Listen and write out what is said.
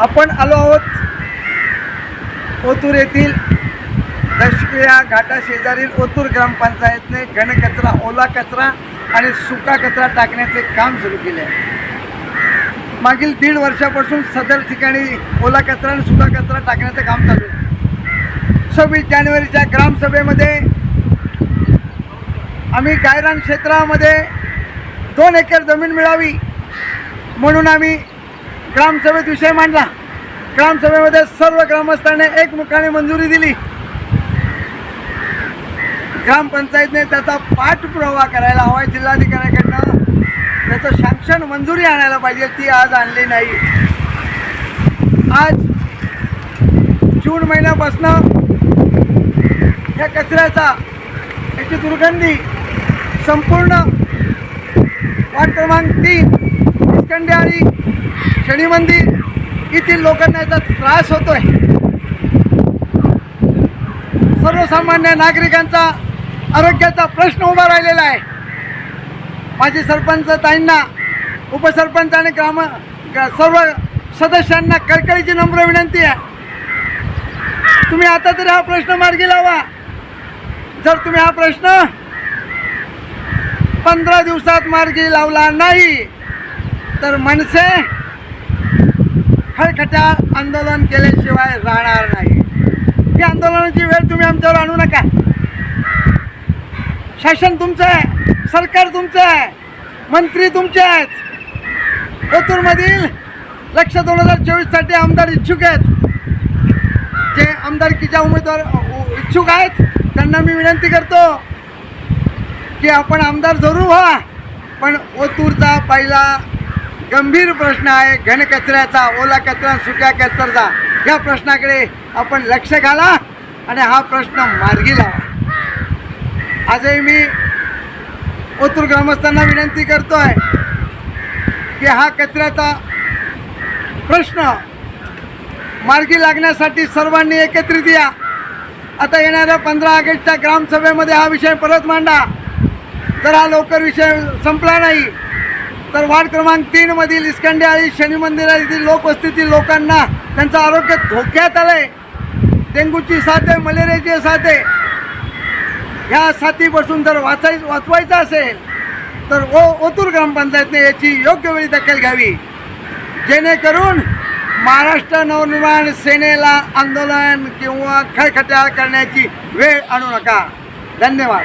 आपण आलो आहोत ओतूर येथील दशक्रिया घाटा शेजारील ओतूर ग्रामपंचायतने घनकचरा ओला कचरा आणि सुका कचरा टाकण्याचे काम सुरू केले. आहे मागील दीड वर्षापासून सदर ठिकाणी ओला कचरा आणि सुका कचरा टाकण्याचं काम चालू आहे. सव्वीस जानेवारीच्या ग्रामसभेमध्ये आम्ही गायरान क्षेत्रामध्ये दोन एकर जमीन मिळावी म्हणून आम्ही ग्रामसभेत विषय मांडला. ग्रामसभेमध्ये सर्व ग्रामस्थांनी एकमुखाने मंजुरी दिली. ग्रामपंचायतने त्याचा पाठपुरावा करायला हवा आहे जिल्हाधिकाऱ्याकडनं त्याचं शांक्षण मंजुरी आणायला पाहिजे ती आज आणली नाही. आज जून महिन्यापासनं ह्या कचऱ्याचा याची दुर्गंधी संपूर्ण वार्ड क्रमांक तीन इस्कंडी आणि शनी मंदिर येथील लोकांना याचा त्रास होतोय. सर्वसामान्य नागरिकांचा आरोग्याचा प्रश्न उभा राहिलेला आहे. माजी सरपंच ताईंना उपसरपंच आणि ग्राम सर्व सदस्यांना कळकळीची नम्र विनंती आहे. तुम्ही आता तरी हा प्रश्न मार्गी लावा. जर तुम्ही हा प्रश्न पंधरा दिवसात मार्गी लावला नाही तर मनसे खळखट्या आंदोलन केल्याशिवाय राहणार नाही. ही आंदोलनाची वेळ तुम्ही आमच्यावर आणू नका. शासन तुमचं आहे सरकार तुमचं आहे मंत्री तुमचे आहेत. ओतूरमधील लक्ष दोन हजार चोवीससाठी आमदार इच्छुक आहेत. जे आमदारकीच्या उमेदवार इच्छुक आहेत त्यांना मी विनंती करतो की आपण आमदार जरूर व्हा पण ओतूरचा पहिला गंभीर प्रश्न आहे. घनकचऱ्याचा ओला कचरा सुक्या कचऱ्याचा. या प्रश्नाकडे आपण लक्ष घाला आणि हा प्रश्न मार्गी लावा. आजही मी ओतूर ग्रामस्थांना विनंती करतो आहे की हा कचऱ्याचा प्रश्न मार्गी लागण्यासाठी सर्वांनी एकत्रित या. आता येणाऱ्या पंधरा ऑगस्टच्या ग्रामसभेमध्ये हा विषय परत मांडा. तर हा लवकर विषय संपला नाही तर वार्ड क्रमांक तीनमधील इस्कंडी शनी मंदिरातील लोकवस्तीतील लोकांना त्यांचं आरोग्य धोक्यात आलं आहे डेंग्यूची साथ आहे मलेरियाची साथ आहे. ह्या साथीपासून जर वाचाय वाचवायचं असेल तर ओ ओतूर ग्रामपंचायतने याची योग्य वेळी दखल घ्यावी. जेणेकरून महाराष्ट्र नवनिर्माण सेनेला आंदोलन किंवा खळखट्याळ करण्याची वेळ आणू नका. धन्यवाद.